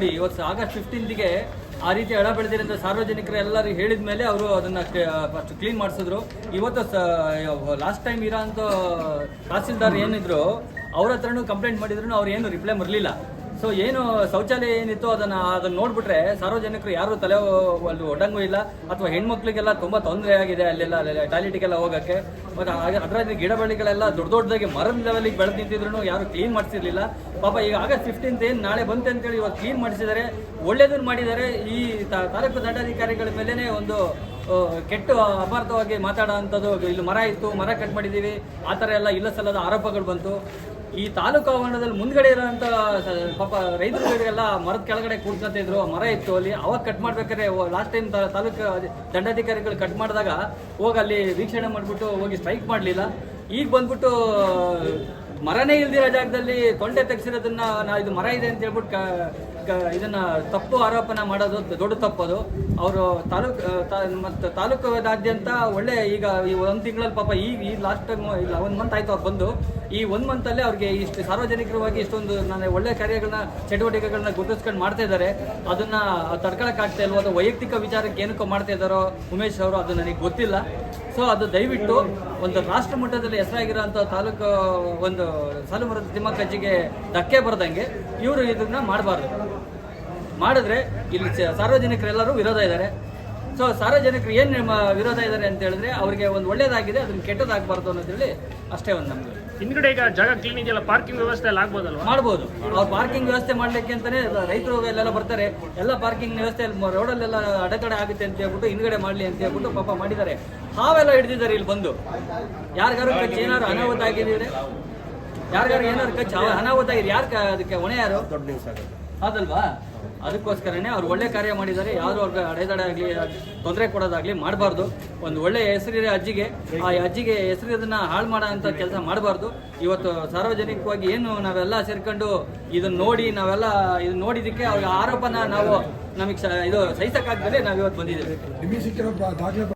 ನೋಡಿ, ಇವತ್ತು ಆಗಸ್ಟ್ ಫಿಫ್ಟೀನ್ತ್ಗೆ ಆ ರೀತಿ ಹಣ ಅಂತ ಸಾರ್ವಜನಿಕರು ಎಲ್ಲರೂ ಹೇಳಿದ ಮೇಲೆ ಅವರು ಅದನ್ನ ಫಸ್ಟ್ ಕ್ಲೀನ್ ಮಾಡಿಸಿದ್ರು. ಇವತ್ತು ಲಾಸ್ಟ್ ಟೈಮ್ ಇರೋ ಅಂತ ತಹಸೀಲ್ದಾರ್ ಏನಿದ್ರು, ಅವ್ರ ಹತ್ರನೂ ಕಂಪ್ಲೇಂಟ್ ಮಾಡಿದ್ರು, ಅವ್ರು ಏನು ರಿಪ್ಲೈ ಬರಲಿಲ್ಲ. ಸೊ ಏನು ಶೌಚಾಲಯ ಏನಿತ್ತು ಅದನ್ನ ಅದನ್ನ ನೋಡ್ಬಿಟ್ರೆ ಸಾರ್ವಜನಿಕರು ಯಾರು ತಲೆ ಅಲ್ಲಿ ಒಡಂಗೂ ಇಲ್ಲ. ಅಥವಾ ಹೆಣ್ಮಕ್ಳಿಗೆಲ್ಲ ತುಂಬಾ ತೊಂದರೆ ಆಗಿದೆ ಅಲ್ಲೆಲ್ಲ ಟಾಯ್ಲೆಟ್ಗೆಲ್ಲ ಹೋಗಕ್ಕೆ. ಮತ್ತೆ ಅದರಲ್ಲಿ ಗಿಡ ಬಳ್ಳಿಗಳೆಲ್ಲ ದೊಡ್ಡ ದೊಡ್ಡದಾಗಿ ಮರದ ಲೆವೆಲಿಗೆ ಬೆಳೆದು ನಿಂತಿದ್ರು ಯಾರು ಕ್ಲೀನ್ ಮಾಡಿಸಿರ್ಲಿಲ್ಲ. ಪಾಪ ಈಗ ಆಗಸ್ಟ್ ಫಿಫ್ಟೀನ್ತ್ ಏನು ನಾಳೆ ಬಂತೆ ಅಂತೇಳಿ ಇವಾಗ ಕ್ಲೀನ್ ಮಾಡಿಸಿದ್ದಾರೆ ಒಳ್ಳೇದನ್ನ ಮಾಡಿದ್ದಾರೆ ಈ ತಾಲೂಕು ದಂಡಾಧಿಕಾರಿಗಳ ಮೇಲೇ ಒಂದು ಕೆಟ್ಟು ಕೆಟ್ಟ ಅಪಾರ್ಥವಾಗಿ ಮಾತಾಡೋ ಅಂಥದ್ದು. ಇಲ್ಲಿ ಮರ ಇತ್ತು, ಮರ ಕಟ್ ಮಾಡಿದ್ದೀವಿ ಆ ಥರ ಎಲ್ಲ ಇಲ್ಲ ಸಲ್ಲದ ಆರೋಪಗಳು ಬಂತು. ಈ ತಾಲೂಕು ಆವರಣದಲ್ಲಿ ಮುಂದ್ಗಡೆ ಇರೋಂಥ ಪಾಪ ರೈತರುಗಳಿಗೆಲ್ಲ ಮರದ ಕೆಳಗಡೆ ಕೂಡ್ಕೊತ ಇದ್ರು, ಮರ ಇತ್ತು ಅಲ್ಲಿ, ಅವಾಗ ಕಟ್ ಮಾಡ್ಬೇಕಾದ್ರೆ ಲಾಸ್ಟ್ ಟೈಮ್ ತಾಲೂಕು ದಂಡಾಧಿಕಾರಿಗಳು ಕಟ್ ಮಾಡಿದಾಗ, ಹೋಗಿ ಅಲ್ಲಿ ವೀಕ್ಷಣೆ ಮಾಡಿಬಿಟ್ಟು ಹೋಗಿ ಸ್ಟ್ರೈಕ್ ಮಾಡಲಿಲ್ಲ. ಈಗ ಬಂದ್ಬಿಟ್ಟು, ಮರನೇ ಇಲ್ದಿರೋ ಜಾಗದಲ್ಲಿ ತೊಂಡೆ ತೆಗ್ಸಿರೋದನ್ನ, ನಾ ಇದು ಮರ ಇದೆ ಅಂತ ಹೇಳ್ಬಿಟ್ಟು ಇದನ್ನ ತಪ್ಪು ಆರೋಪನ ಮಾಡೋದು ದೊಡ್ಡ ತಪ್ಪದು ಅವರು ತಾಲೂಕು ಮತ್ತು ತಾಲೂಕಾದ್ಯಂತ ಒಳ್ಳೆ ಈಗ ಈ ಒಂದು ತಿಂಗಳಲ್ಲಿ ಪಾಪ ಈ ಈ ಲಾಸ್ಟ್ ಇಲ್ಲ, ಒಂದು ಮಂತ್ ಆಯ್ತು ಅವ್ರು ಬಂದು. ಈ ಒಂದು ಮಂತಲ್ಲೇ ಅವ್ರಿಗೆ ಇಷ್ಟು ಸಾರ್ವಜನಿಕವಾಗಿ ಇಷ್ಟೊಂದು ನಾನು ಒಳ್ಳೆ ಕಾರ್ಯಗಳನ್ನ ಚಟುವಟಿಕೆಗಳನ್ನ ಗುರುತಿಸ್ಕೊಂಡು ಮಾಡ್ತಾ ಇದ್ದಾರೆ. ಅದನ್ನ ತಡ್ಕೊಳಕ್ಕಾಗ್ತಾ ಇಲ್ವೋ ಅದು ವೈಯಕ್ತಿಕ ವಿಚಾರಕ್ಕೆ ಏನಕ್ಕೋ ಮಾಡ್ತಾ ಇದ್ದಾರೋ ಉಮೇಶ್ ಅವರು, ಅದು ನನಗೆ ಗೊತ್ತಿಲ್ಲ. ಸೊ ಅದು ದಯವಿಟ್ಟು ಒಂದು ರಾಷ್ಟ್ರ ಮಟ್ಟದಲ್ಲಿ ಹೆಸರಾಗಿರೋಂಥ ತಾಲೂಕು, ಒಂದು ಸಾಲುಮರದ ತಿಮ್ಮಕ್ಕಜ್ಜಿಗೆ ಧಕ್ಕೆ ಬರ್ದಂಗೆ ಇವರು ಇದನ್ನ ಮಾಡಬಾರ್ದು. ಮಾಡಿದ್ರೆ ಇಲ್ಲಿ ಸಾರ್ವಜನಿಕರೆಲ್ಲರೂ ವಿರೋಧ ಇದ್ದಾರೆ. ಸೊ ಸಾರ್ವಜನಿಕರು ಏನು ವಿರೋಧ ಇದ್ದಾರೆ ಅಂತ ಹೇಳಿದ್ರೆ ಅವರಿಗೆ ಒಂದು ಒಳ್ಳೇದಾಗಿದೆ ಅದನ್ನ ಕೆಟ್ಟದಾಗಬಾರ್ದು ಹೇಳಿ ಅಷ್ಟೇ ಒಂದು ನಮ್ಗೆ ಹಿಂದ್ಗಡೆ ಈಗ ಜಾಗ ಕ್ಲೀನ್ ಇದೆಯಲ್ಲ ಪಾರ್ಕಿಂಗ್ ವ್ಯವಸ್ಥೆ ಎಲ್ಲ ಆಗ್ಬೋದಲ್ಲ ಮಾಡ್ಬೋದು. ಅವ್ರು ಪಾರ್ಕಿಂಗ್ ವ್ಯವಸ್ಥೆ ಮಾಡ್ಲಿಕ್ಕೆ ಅಂತಾನೆ ರೈತರು ಎಲ್ಲೆಲ್ಲ ಬರ್ತಾರೆ. ಎಲ್ಲ ಪಾರ್ಕಿಂಗ್ ವ್ಯವಸ್ಥೆ ರೋಡಲ್ಲೆಲ್ಲ ಅಡೆತಡೆ ಆಗುತ್ತೆ ಅಂತ ಹೇಳ್ಬಿಟ್ಟು ಹಿಂದ್ಗಡೆ ಮಾಡಲಿ ಅಂತ ಹೇಳ್ಬಿಟ್ಟು ಪಾಪ ಮಾಡಿದ್ದಾರೆ. ಹಾವೆಲ್ಲ ಹಿಡಿದಿದ್ದಾರೆ ಇಲ್ಲಿ ಬಂದು. ಯಾರಿಗಾರು ಏನಾದ್ರು ಅನಾಹುತ ಆಗಿದ್ರೆ ಯಾರಿಗಾರು ಏನಾದ್ರು ಕಚ್ಚಿ ಅವ- ಅನಾಹುತ ಆಗಿದೆ ಯಾರು ಅದಕ್ಕೆ ಹೊಣೆ ಯಾರು? ದೊಡ್ಡ ನ್ಯೂಸ್ ಆಗುತ್ತೆ. ಅದಲ್ವಾ? ಅದಕ್ಕೋಸ್ಕರನೇ ಅವ್ರು ಒಳ್ಳೆ ಕಾರ್ಯ ಮಾಡಿದ್ದಾರೆ. ಯಾರು ಅವ್ರಿಗೆ ಅಡೆತಡೆ ಆಗಲಿ ತೊಂದರೆ ಕೊಡೋದಾಗ್ಲಿ ಮಾಡಬಾರ್ದು. ಒಂದು ಒಳ್ಳೆ ಹೆಸರಿರೋ ಅಜ್ಜಿಗೆ ಆ ಅಜ್ಜಿಗೆ ಹೆಸರಿದನ್ನ ಹಾಳು ಮಾಡೋ ಅಂತ ಕೆಲಸ ಮಾಡಬಾರ್ದು. ಇವತ್ತು ಸಾರ್ವಜನಿಕವಾಗಿ ಏನು ನಾವೆಲ್ಲ ಸೇರ್ಕೊಂಡು ಇದನ್ನ ನೋಡಿ ನಾವೆಲ್ಲ ಇದನ್ನ ನೋಡಿದ್ದಕ್ಕೆ ಅವ್ರಿಗೆ ಆರೋಪನ ನಾವು ನಮಗೆ ಇದು ಸಹಿಸಕ್ಕಾಗ್ದಲೇ ನಾವು ಇವತ್ತು ಬಂದಿದ್ದೇವೆ